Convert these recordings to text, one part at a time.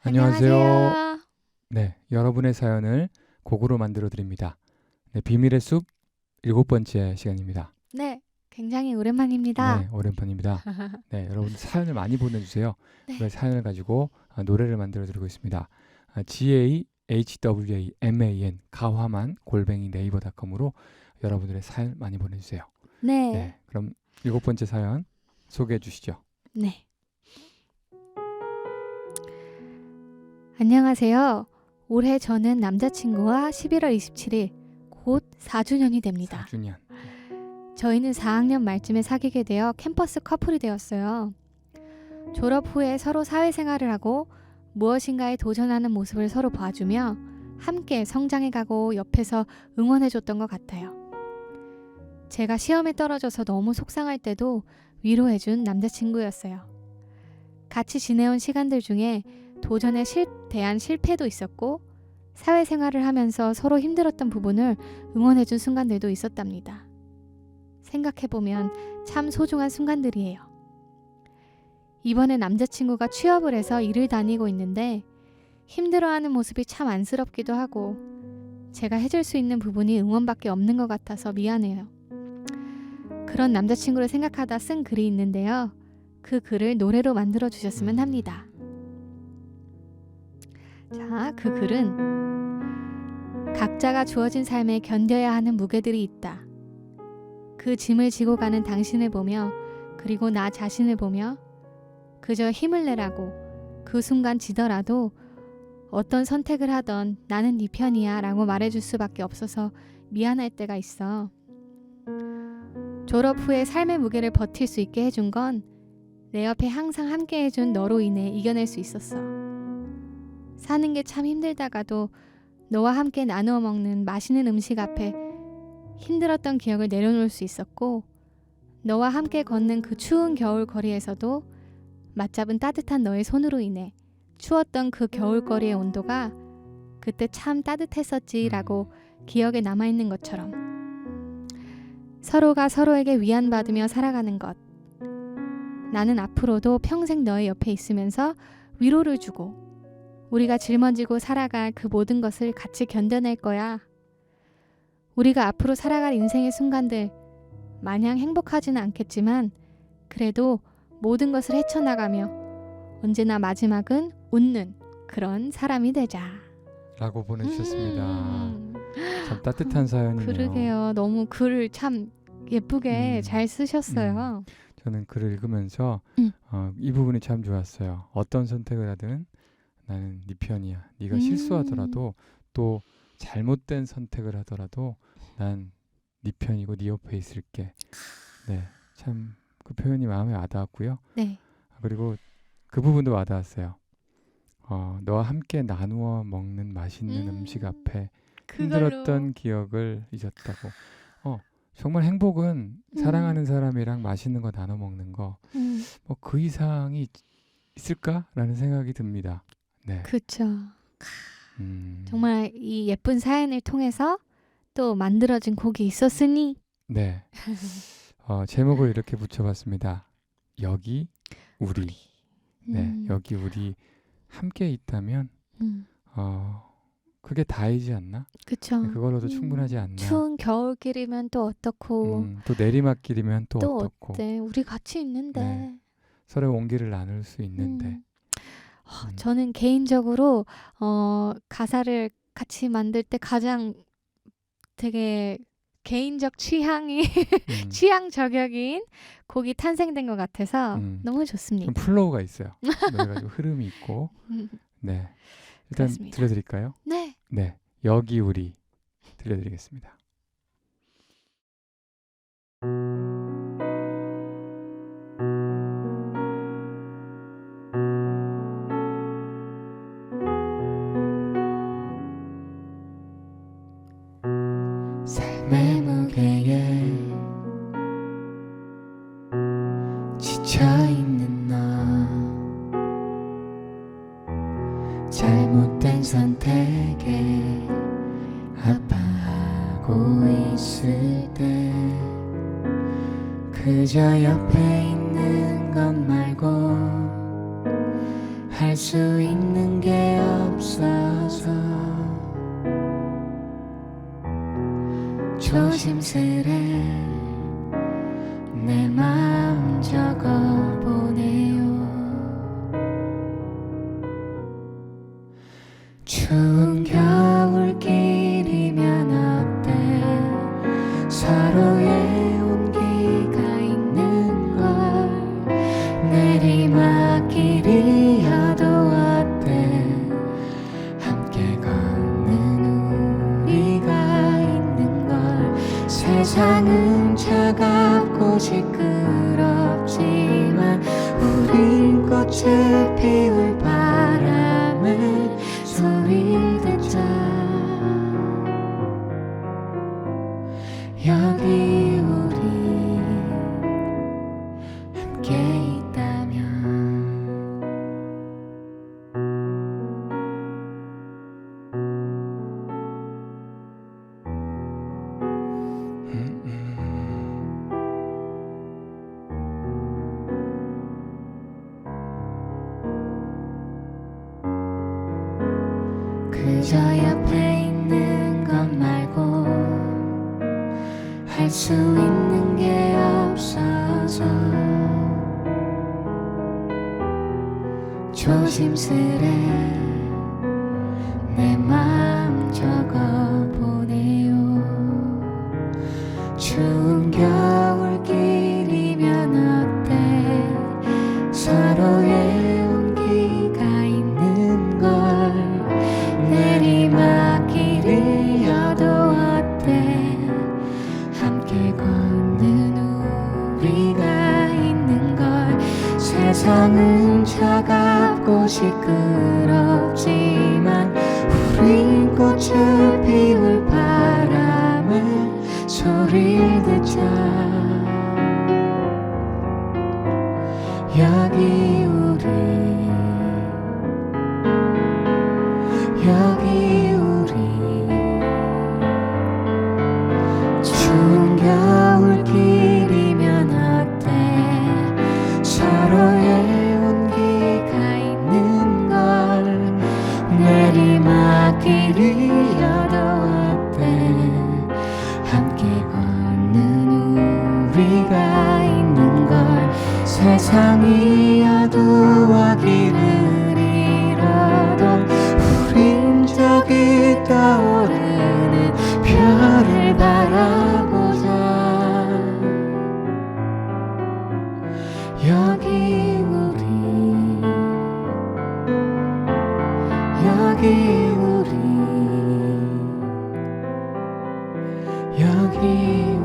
안녕하세요. 네, 여러분의 사연을 곡으로 만들어 드립니다. 네, 비밀의 숲 일곱 번째 시간입니다. 네, 굉장히 오랜만입니다. 네, 오랜만입니다. 네, 여러분 사연을 많이 보내주세요. 네. 그 사연을 가지고 아, 노래를 만들어 드리고 있습니다. 아, G A H W A M A N 가화만 골뱅이 네이버닷컴으로 여러분들의 사연 많이 보내주세요. 네, 네, 그럼 일곱 번째 사연 소개해 주시죠. 네. 안녕하세요. 올해 저는 남자친구와 11월 27일 곧 4주년이 됩니다. 4주년. 저희는 4학년 말쯤에 사귀게 되어 캠퍼스 커플이 되었어요. 졸업 후에 서로 사회생활을 하고 무엇인가에 도전하는 모습을 서로 봐주며 함께 성장해가고 옆에서 응원해줬던 것 같아요. 제가 시험에 떨어져서 너무 속상할 때도 위로해준 남자친구였어요. 같이 지내온 시간들 중에 도전에 실, 대한 실패도 있었고 사회생활을 하면서 서로 힘들었던 부분을 응원해준 순간들도 있었답니다. 생각해보면 참 소중한 순간들이에요. 이번에 남자친구가 취업을 해서 일을 다니고 있는데 힘들어하는 모습이 참 안쓰럽기도 하고 제가 해줄 수 있는 부분이 응원밖에 없는 것 같아서 미안해요. 그런 남자친구를 생각하다 쓴 글이 있는데요. 그 글을 노래로 만들어 주셨으면 합니다. 자, 그 글은 각자가 주어진 삶에 견뎌야 하는 무게들이 있다. 그 짐을 지고 가는 당신을 보며 그리고 나 자신을 보며 그저 힘을 내라고 그 순간 지더라도 어떤 선택을 하던 나는 네 편이야 라고 말해줄 수밖에 없어서 미안할 때가 있어. 졸업 후에 삶의 무게를 버틸 수 있게 해준 건 내 옆에 항상 함께 해준 너로 인해 이겨낼 수 있었어. 사는 게 참 힘들다가도 너와 함께 나누어 먹는 맛있는 음식 앞에 힘들었던 기억을 내려놓을 수 있었고 너와 함께 걷는 그 추운 겨울 거리에서도 맞잡은 따뜻한 너의 손으로 인해 추웠던 그 겨울 거리의 온도가 그때 참 따뜻했었지라고 기억에 남아 있는 것처럼 서로가 서로에게 위안받으며 살아가는 것. 나는 앞으로도 평생 너의 옆에 있으면서 위로를 주고 우리가 짊어지고 살아갈 그 모든 것을 같이 견뎌낼 거야. 우리가 앞으로 살아갈 인생의 순간들 마냥 행복하지는 않겠지만 그래도 모든 것을 헤쳐나가며 언제나 마지막은 웃는 그런 사람이 되자. 라고 보내주셨습니다. 음, 참 따뜻한 사연이네요. 그러게요. 너무 글을 참 예쁘게 음. 잘 쓰셨어요. 저는 글을 읽으면서 음. 어, 이 부분이 참 좋았어요. 어떤 선택을 하든 나는 네 편이야. 네가 음. 실수하더라도 또 잘못된 선택을 하더라도 난 네 편이고 네 옆에 있을게. 네, 참 그 표현이 마음에 와닿았고요. 네. 그리고 그 부분도 와닿았어요. 어, 너와 함께 나누어 먹는 맛있는 음. 음. 식 앞에 그걸로. 힘들었던 기억을 잊었다고. 어, 정말 행복은 음. 사랑하는 사람이랑 맛있는 거 나눠 먹는 거. 음, 뭐그 이상이 있- 있을까라는 생각이 듭니다. 네. 그쵸. 음, 정말 이 예쁜 사연을 통해서 또 만들어진 곡이 있었으니 네. 어, 제목을 이렇게 붙여봤습니다. 여기 우리. 네, 음, 여기 우리 함께 있다면 음, 어, 그게 다이지 않나? 그쵸. 그걸로도 음, 충분하지 않나? 추운 겨울길이면 또 어떻고 음, 또 내리막길이면 또, 또 어떻고 어때? 우리 같이 있는데. 네. 서로의 온기를 나눌 수 있는데 음. 어, 음. 저는 개인적으로 어, 가사를 같이 만들 때 가장 되게 개인적 취향이 음, 취향 저격인 곡이 탄생된 것 같아서 음. 너무 좀 좋습니다. 플로우가 있어요. 좀 흐름이 있고 음, 네 일단 그렇습니다. 들려드릴까요? 네. 네 여기 우리 들려드리겠습니다. 지쳐있는 너 잘못된 선택에 아파하고 있을 때 그저 옆에 있는 것 말고 할 수 있는 게 없어서 조심스레 추운 겨울길이면 어때? 서로의 온기가 있는 걸 내리막길이어도 어때? 함께 걷는 우리가 있는 걸 세상은 차갑고 시끄럽지만 우린 꽃을 피울 할 수 있는 게 없어서. 조심스레 내 마음 적어보네요. 추운 겨울길 세상은 차갑고 시끄럽지만 우린 꽃을 피울 바람에 소리를 듣자. 여기 여기 우리 여기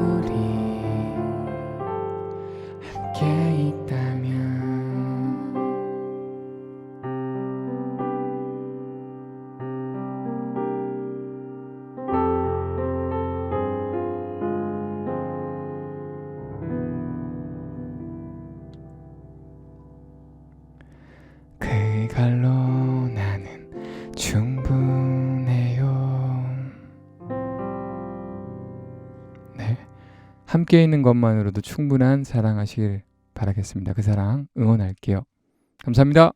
함께 있는 것만으로도 충분한 사랑하시길 바라겠습니다. 그 사랑 응원할게요. 감사합니다.